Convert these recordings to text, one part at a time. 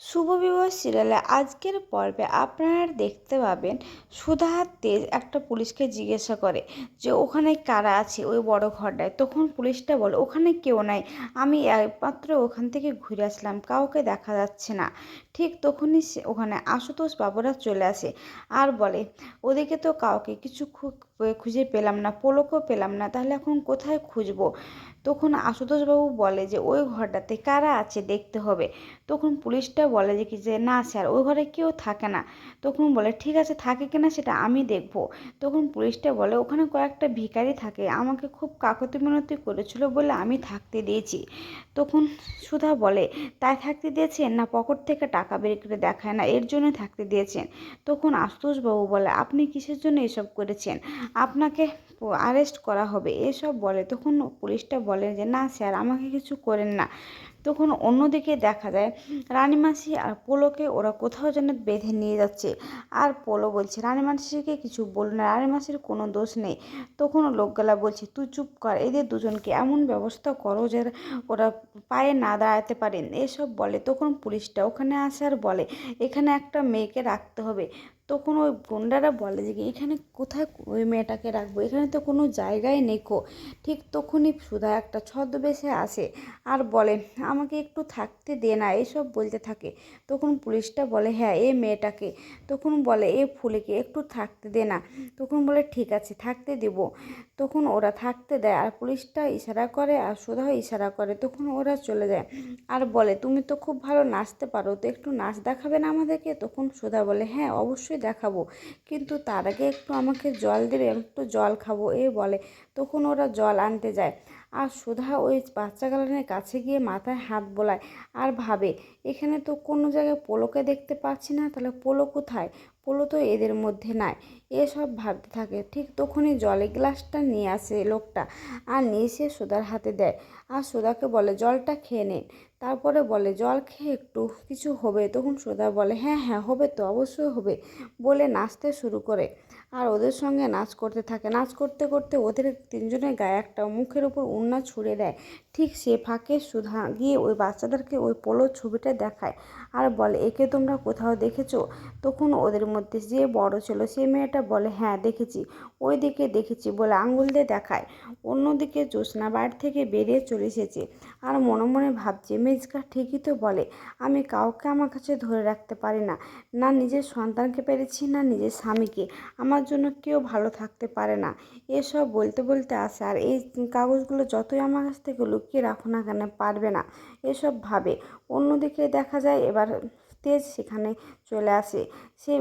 শুভ বিবাহ সিরিয়ালে আজকের পর্বে আপনারা দেখতে পাবেন সুধাহার তেজ একটা পুলিশকে জিজ্ঞাসা করে যে ওখানে কারা আছে ওই বড় ঘরটায়। তখন পুলিশটা বলে, ওখানে কেউ নাই। আমি একমাত্র ওখান থেকে ঘুরে আসলাম। কাউকে দেখা যাচ্ছে না। ঠিক তখনই সে ওখানে আশুতোষ বাবুরা চলে আসে আর বলে, ওদেরকে তো কাউকে কিছু খুঁজে পেলাম না, পোলকও পেলাম না, তাহলে এখন কোথায় খুঁজবো? তখন আশুতোষবাবু বলে যে, ওই ঘরটাতে কারা আছে দেখতে হবে। তখন পুলিশটা বলে যে কি যে, না স্যার, ওই ঘরে কেউ থাকে না। তখন বলে, ঠিক আছে, থাকে কিনা সেটা আমি দেখব। তখন পুলিশটা বলে, ওখানে কয়েকটা ভিখারি থাকে, আমাকে খুব কাকতি মিনতি করেছিল বলে আমি থাকতে দিয়েছি। তখন সুধা বলে, তাই থাকতে দিয়েছেন না পকেট থেকে টাকা? বের করে দেখায় না, এর জন্য থাকতে দিয়েছেন। তখন আশুতোষবাবু বলে, আপনি কিসের জন্য এসব করেছেন? আপনাকে আরেস্ট করা হবে, এসব বলে। তখন পুলিশটা বলে যে, না স্যার, আমাকে কিছু করেন না। তখন অন্যদিকে দেখা যায় রানীমাসি আর পোলোকে ওরা কোথাও যেন বেঁধে নিয়ে যাচ্ছে। আর পোলো বলছে রানীমাসিকে কিছু বল না রানীমাসির কোনো দোষ নেই। তখন লোকগুলা বলছে, তুই চুপ কর, এদের দুজনকে এমন ব্যবস্থা করো যে, ওরা পায়ে না দাঁড়াতে পারেন এসব বলে, তখন পুলিশটা ওখানে আসে আর বলে, এখানে একটা মেয়েকে রাখতে হবে। তখন ওই গুন্ডারা বলে যে, এখানে কোথায় ওই মেয়েটাকে রাখব? এখানে তো কোনো জায়গায় নেই কো। ঠিক তখনই সুধা একটা ছদ্মবেশে আসে আর বলে, আমাকে একটু থাকতে দে না, এসব বলতে থাকে। তখন পুলিশটা বলে হ্যাঁ এ মেয়েটাকে। তখন বলে, এ ফুলেকে একটু থাকতে দে না। তখন বলে, ঠিক আছে, থাকতে দেব। তখন ওরা থাকতে দেয় আর পুলিশটা ইশারা করে আর সুধাও ইশারা করে, তখন ওরা চলে যায়। আর বলে, তুমি তো খুব ভালো নাচতে পারো, তো একটু নাচ দেখাবে না আমাদেরকে? তখন সুধা বলে হ্যাঁ অবশ্যই দেখাবো। কিন্তু তার আগে একটু আমাকে জল দেবে, আমি একটু জল খাব। এ বলে, তখন ওরা জল আনতে যায়। আর সুধা ওই বাচ্চা গালানের কাছে গিয়ে মাথায় হাত বোলায় আর ভাবে, এখানে তো কোনো জায়গায় পোলোকে দেখতে পাচ্ছি না, তাহলে পোলো কোথায়? পোলো তো এদের মধ্যে নাই। এসব ভাবতে থাকে। ঠিক তখনই জলের গ্লাসটা নিয়ে আসে লোকটা আর নিয়ে এসে সুধার হাতে দেয়। আর সুধাকে বলে, জলটা খেয়ে নে। তারপরে বলে, জল খেয়ে একটু কিছু হবে? তখন সুধা বলে হ্যাঁ হ্যাঁ হবে তো, অবশ্যই হবে। বলে নাচতে শুরু করে। আর ওদের সঙ্গে নাচ করতে থাকে। নাচ করতে করতে ওদের তিনজনের গায়ে একটা মুখের উপর উন্না ছুঁড়ে দেয়। ঠিক সে ফাঁকে সুধা গিয়ে ওই বাচ্চাদেরকে ওই পোলোর ছবিটা দেখায় আর বলে, একে তোমরা কোথাও দেখেছ? তখন ওদের মধ্যে যে বড় ছিল, সে মেয়েটা বলে হ্যাঁ দেখেছি। ওই দিকে দেখেছি বলে আঙুল দিয়ে দেখায়। অন্যদিকে জ্যোৎস্না বাড়ি থেকে বেরিয়ে চলে এসেছে আর মনে মনে ভাবছে, মেজকা ঠিকই তো বলে, আমি কাউকে আমার কাছে ধরে রাখতে পারি না। না নিজের সন্তানকে পেরেছি, না নিজের স্বামীকে। আমার জন্য কেউ ভালো থাকতে পারে না। এসব বলতে বলতে আসে আর এই কাগজগুলো যতই আমার কাছ থেকে লুকিয়ে রাখো না কেন, পারবে না। এসব ভাবে। অন্যদিকে দেখা যায় এবার তেজ সেখানে চলে আসে। সে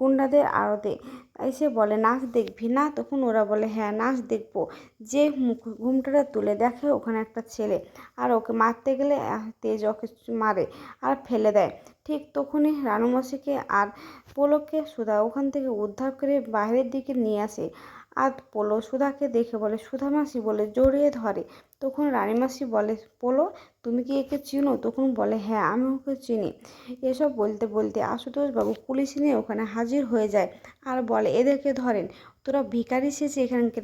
গুন্ডাদের আড়তে। এসে বলে, নাচ দেখবি না? তখন ওরা বলে হ্যাঁ নাচ দেখব। যে মুখ, ঘুমটাটা তুলে দেখে ওখানে একটা ছেলে। আর ওকে মারতে গেলে তেজ ওকে মারে আর ফেলে দেয়। ঠিক তখনই রানুমাসিকে আর পোলককে সুধা ওখান থেকে উদ্ধার করে বাইরের দিকে নিয়ে আসে। আর পোলো সুধাকে দেখে বলে সুধামাসি বলে, জড়িয়ে ধরে। তখন রানীমাসি বলে, পোলো, তুমি কি একে চিনো? তখন বলে হ্যাঁ আমি ওকে চিনি। এসব বলতে বলতে আশুতোষ বাবু পুলিশ নিয়ে ওখানে হাজির হয়ে যায় আর বলে, এদেরকে ধরেন, তোরা ভিখারি শেষে এখানকে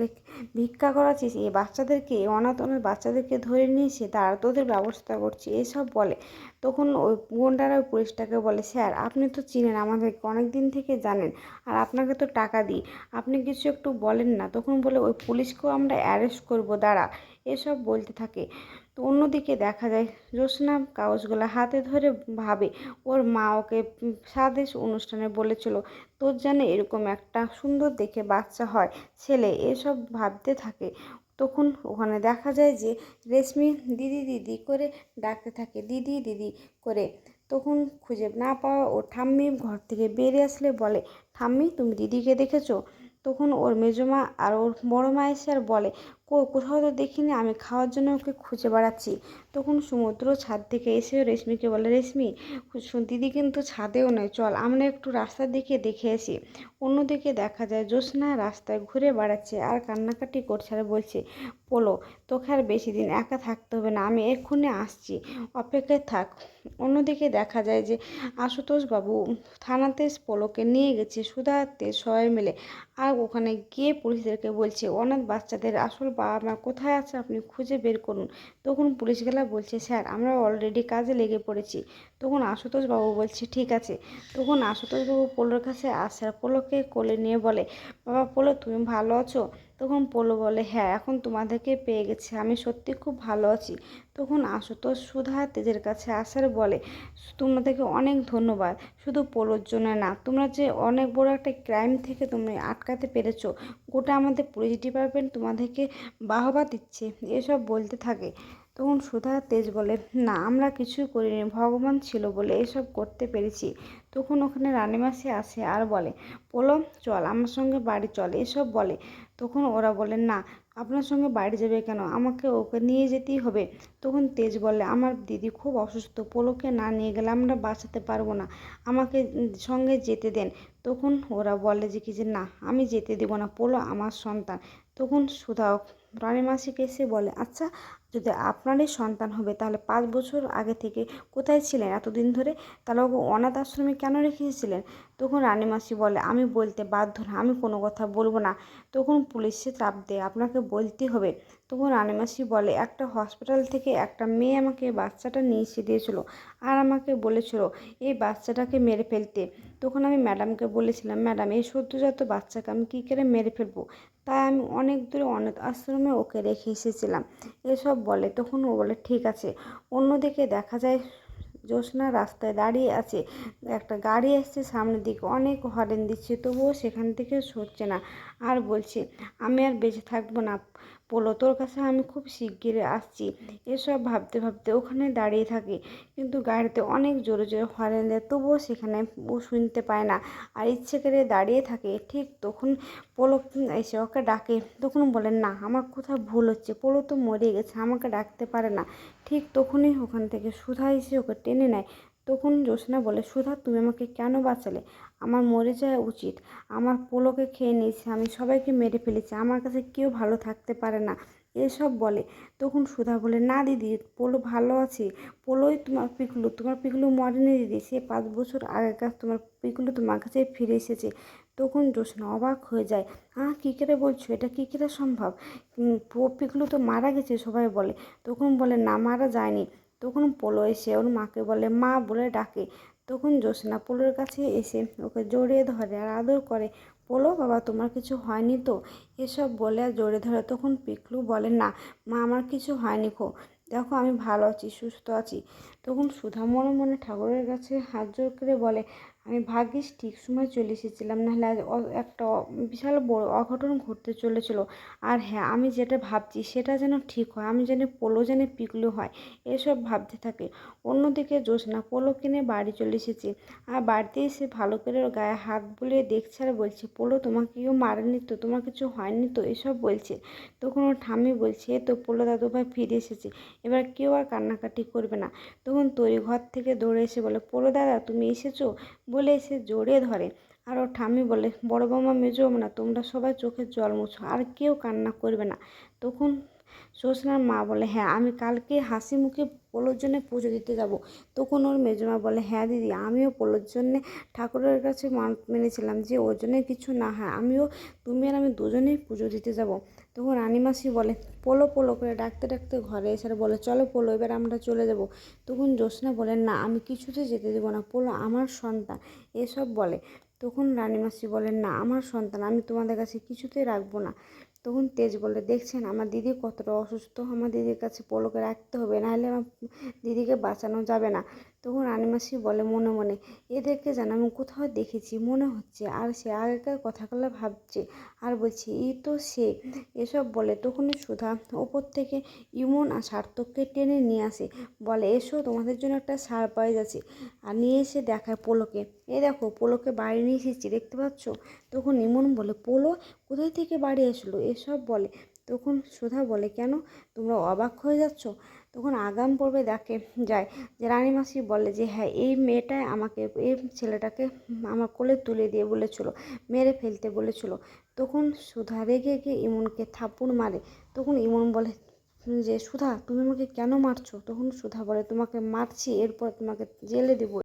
ভিক্ষা করাচ্ছিস, এই বাচ্চাদেরকে, এই অনাথ বাচ্চাদেরকে ধরে নিয়ে এসে তারা তোদের ব্যবস্থা করছে। এসব বলে। তখন ওই গুন্ডারা ওই পুলিশটাকে বলে, স্যার, আপনি তো চিনেন, আমাদেরকে অনেক দিন থেকে জানেন আর আপনাকে তো টাকা দিই, আপনি কিছু একটু বলেন না? তখন বলে, ওই পুলিশকেও আমরা অ্যারেস্ট করব, দাঁড়া। এসব বলতে থাকে। তো অন্যদিকে দেখা যায় জ্যোৎস্না কাগজগুলো হাতে ধরে ভাবে, ওর মা ওকে উম স্বাদেশ অনুষ্ঠানে বলেছিল, তোর যেন এরকম একটা সুন্দর দেখে বাচ্চা হয়, ছেলে এসব ভাবতে থাকে। তখন ওখানে দেখা যায় যে রেশমি দিদি দিদি করে ডাকতে থাকে, দিদি দিদি করে। তখন খুঁজে না পাওয়া ও ঠাম্মি ঘর থেকে বেরিয়ে আসলে বলে, ঠাম্মি, তুমি দিদিকে দেখেছ? তখন ওর মেজমা আর ওর বড় মা এসে আর বলে কোথাও তো দেখিনি, আমি খাওয়ার জন্য ওকে খুঁজে বেড়াচ্ছি। তখন সমুদ্র ছাদ থেকে এসে রেশমিকে বলে, রেশমি দিদি কিন্তু ছাদেও নয় চল, আমরা একটু রাস্তার দিকে দেখে আসি। অন্যদিকে দেখা যায়, জ্যোৎস্না রাস্তায় ঘুরে বেড়াচ্ছে আর কান্নাকাটি করছে আর বলছে, পোলো, তোকে আর বেশি দিন একা থাকতে হবে না, আমি এক্ষুনি আসছি, অপেক্ষায় থাক। অন্যদিকে দেখা যায় যে আশুতোষ বাবু থানাতে পোলোকে নিয়ে গেছে, সুধাতে সবাই মিলে, আর ওখানে গিয়ে পুলিশদেরকে বলছে, অনাথ বাচ্চাদের আসল বাবা মা কোথায় আছে আপনি খুঁজে বের করুন। তখন পুলিশগুলা বলছে, স্যার, আমরা অলরেডি কাজে লেগে পড়েছি। তখন আশুতোষ বাবু বলছে, ঠিক আছে। তখন আশুতোষ বাবু পোলোর কাছে আসার পোলোকে কোলে নিয়ে বলে, বাবা পোলো, তুমি ভালো আছো? তখন পোলো বলে হ্যাঁ এখন তোমাদেরকে পেয়ে গেছে, আমি সত্যি খুব ভালো আছি। তখন আশুতোষ সুধা তেজের কাছে আসার বলে, তোমাদেরকে অনেক ধন্যবাদ, শুধু পোলোর জন্য না, তোমরা যে অনেক বড় একটা ক্রাইম থেকে তুমি আটকাতে পেরেছ, গোটা আমাদের পুলিশ ডিপার্টমেন্ট তোমাদেরকে বাহবা দিচ্ছে, এসব বলতে থাকে। তখন সুধা তেজ বলে, না, আমরা কিছুই করিনি, ভগবান ছিল বলে এসব করতে পেরেছি। তখন ওখানে রানীমাসি আসে আর বলে, পোলো, চল, আমার সঙ্গে বাড়ি চল। এসব বলে তখন ওরা বলেন না, আপনার সঙ্গে বাইরে যাবে কেন? আমাকে ওকে নিয়ে যেতেই হবে। তখন তেজ বলে, আমার দিদি খুব অসুস্থ, পোলোকে না নিয়ে গেলে আমরা বাঁচাতে পারব না। আমাকে সঙ্গে যেতে দেন। তখন ওরা বলে যে কি যে, না, আমি যেতে দেবো না, পোলো আমার সন্তান। তখন সুধা রানীমাসিকে এসে বলে আচ্ছা যদি আপনারই সন্তান হবে, তাহলে পাঁচ বছর আগে থেকে কোথায় ছিলেন এতদিন ধরে? তাহলে ওকে অনাথ আশ্রমে কেন রেখেছিলেন? তখন রানীমাসি বলে, আমি বলতে বাধ্য না, আমি কোনো কথা বলব না। তখন পুলিশে চাপ দেয়, আপনাকে বলতে হবে। তখন রানীমাসি বলে, একটা হসপিটাল থেকে একটা মেয়ে আমাকে বাচ্চাটা নিয়ে এসে দিয়েছিল আর আমাকে বলেছিল এই বাচ্চাটাকে মেরে ফেলতে। তখন আমি ম্যাডামকে বলেছিলাম, ম্যাডাম, এই সদ্যজাত বাচ্চাকে আমি কী করে মেরে ফেলব? তাই আমি অনেক দূরে অনাথ আশ্রমে ওকে রেখে এসেছিলাম। এসব বলে তখন ও বলে, ঠিক আছে। অন্যদিকে দেখা যায়, জ্যোৎস্না রাস্তায় দাঁড়িয়ে আছে। একটা গাড়ি আসছে সামনের দিকে। অনেক হরেন দিচ্ছে, তবুও সেখান থেকে সরছে না। আর বলছে, আমি আর বেঁচে থাকব না। পোলো তোর কাছে আমি খুব শিগগিরই আসছি। এসব ভাবতে ভাবতে ওখানে দাঁড়িয়ে থাকে। কিন্তু গাড়িতে অনেক জোরে জোরে হরেন দেয় তবুও সেখানে ও শুনতে পায় না। আর ইচ্ছে করে দাঁড়িয়ে থাকে, ঠিক তখন পোলো এসে ওকে ডাকে। তখন বলেন না, আমার কোথাও ভুল হচ্ছে। পোলো তো মরে গেছে, আমাকে ডাকতে পারে না। ঠিক তখনই ওখান থেকে সুধা এসে ওকে টেনে নেয়। তখন জ্যোৎস্না বলে, সুধা, তুমি আমাকে কেন বাঁচালে? আমার মরে যাওয়া উচিত। আমার পোলোকে খেয়ে নিয়েছে, আমি সবাইকে মেরে ফেলেছি, আমার কাছে কেউ ভালো থাকতে পারে না। এসব বলে। তখন সুধা বলে, না দিদি, পোলো ভালো আছে। পোলোই তোমার পিকলু তোমার পিকলু মরেনি দিদি। সে পাঁচ বছর আগেকার তোমার পিকলু তোমার কাছে ফিরে এসেছে। তখন জ্যোৎস্না অবাক হয়ে যায়। আহ, কী করে বলছো? এটা কী করে সম্ভব? পিকলু তো মারা গেছে সবাই বলে। তখন বলে, না, মারা যায়নি। তখন পোলো এসে ওর মাকে বলে, মা, বলে ডাকে। তখন জোসনা পোলোর কাছে এসে ওকে জড়িয়ে ধরে আর আদর করে, পোলো, বাবা, তোমার কিছু হয়নি তো? এসব বলে আর জড়িয়ে ধরে। তখন পিকলু বলে, না, মা, আমার কিছু হয়নি খো। দেখো, আমি ভালো আছি, সুস্থ আছি। তখন সুধা মনে মনে ঠাকুরের কাছে হাত জোর করে বলে আমি ভাগ্যিস ঠিক সময় চলে এসেছিলাম, নাহলে আজ একটা বিশাল বড় অঘটন ঘটতে চলেছিল। আর হ্যাঁ আমি যেটা ভাবছি সেটা যেন ঠিক হয়, আমি যেন পোলো যেন পিকলু হয়, এসব ভাবতে থাকে। অন্যদিকে জ্যোৎস্না, পোলো কিনে বাড়ি চলে এসেছে। আর বাড়িতে এসে ভালো করে গায়ে হাত বুলিয়ে দেখছে আর বলছে, পোলো, তোমাকে কেউ মারেনি তো? তোমার কিছু হয়নি তো? এসব বলছে। তখন ওর ঠাম্মি বলছে এ তো পোলো দাদু ভাই ফিরে এসেছে, এবার কেউ আর কান্নাকাটি করবে না। তখন তৈরি ঘর থেকে দৌড়ে এসে বলে, পোলো দাদা, তুমি এসেছ? বলে এসে জড়িয়ে ধরে। আর ওর ঠাম্মি বলে, বড় বৌমা, মেজো না, তোমরা সবাই চোখের জল মুছো, আর কেউ কান্না করবে না। তখন জ্যোৎস্নার মা বলে হ্যাঁ আমি কালকে হাসি মুখে পোলোর জন্যে পুজো দিতে যাব। তখন ওর মেজমা বলে হ্যাঁ দিদি, আমিও পোলোর জন্যে ঠাকুরের কাছে মেনেছিলাম যে ওর কিছু না হয়, আমিও, তুমি আর আমি দুজনেই পুজো দিতে যাব। তখন রানিমাসি বলে, পোলো পোলো করে ডাকতে ডাকতে ঘরে এসে বলে, চলো পোলো, এবার আমরা চলে যাব। তখন জ্যোৎস্না বলে, না, আমি কিছুতে যেতে দেবো না, পোলো আমার সন্তান। এসব বলে। তখন রানীমাসি বলেন না, আমার সন্তান, আমি তোমাদের কাছে কিছুতেই রাখব না। তখন তেজ বলে, দেখছেন, আমার দিদি কতটা অসুস্থ, আমার দিদির কাছে পোলোকে রাখতে হবে, নাহলে আমার দিদিকে বাঁচানো যাবে না। তখন রানীমাসি বলে মনে মনে এদেরকে যেন আমি কোথাও দেখেছি, মনে হচ্ছে আর সে আগেকার কথাগুলো ভাবছে আর বলছে এই তো সে। এসব বলে তখনই সুধা ওপর থেকে ইমন আর সার্থককে টেনে নিয়ে আসে, বলে, এসো, তোমাদের জন্য একটা সারপ্রাইজ আছে। আর নিয়ে এসে দেখায় পোলোকে, এ দেখো, পোলোকে বাড়ি নিয়ে এসেছি, দেখতে পাচ্ছ? তখন ইমন বলে, পোলো, কোথায় থেকে বাড়ি আসলো? এসব বলে। তখন সুধা বলে, কেন? তোমরা অবাক হয়ে যাচ্ছ? তখন আগাম পর্বে দেখে যায় যে রানীমাসি বলে যে হ্যাঁ এই মেয়েটাই আমাকে, এই ছেলেটাকে আমার কোলে তুলে দিয়ে বলেছিল, মেরে ফেলতে বলেছিল। তখন সুধা রেগে গিয়ে ইমনকে থাপ্পড় মারে। তখন ইমন বলে, যে, সুধা, তুমি আমাকে কেন মারছো? তখন সুধা বলে, তোমাকে মারছি, এরপর তোমাকে জেলে দেবো।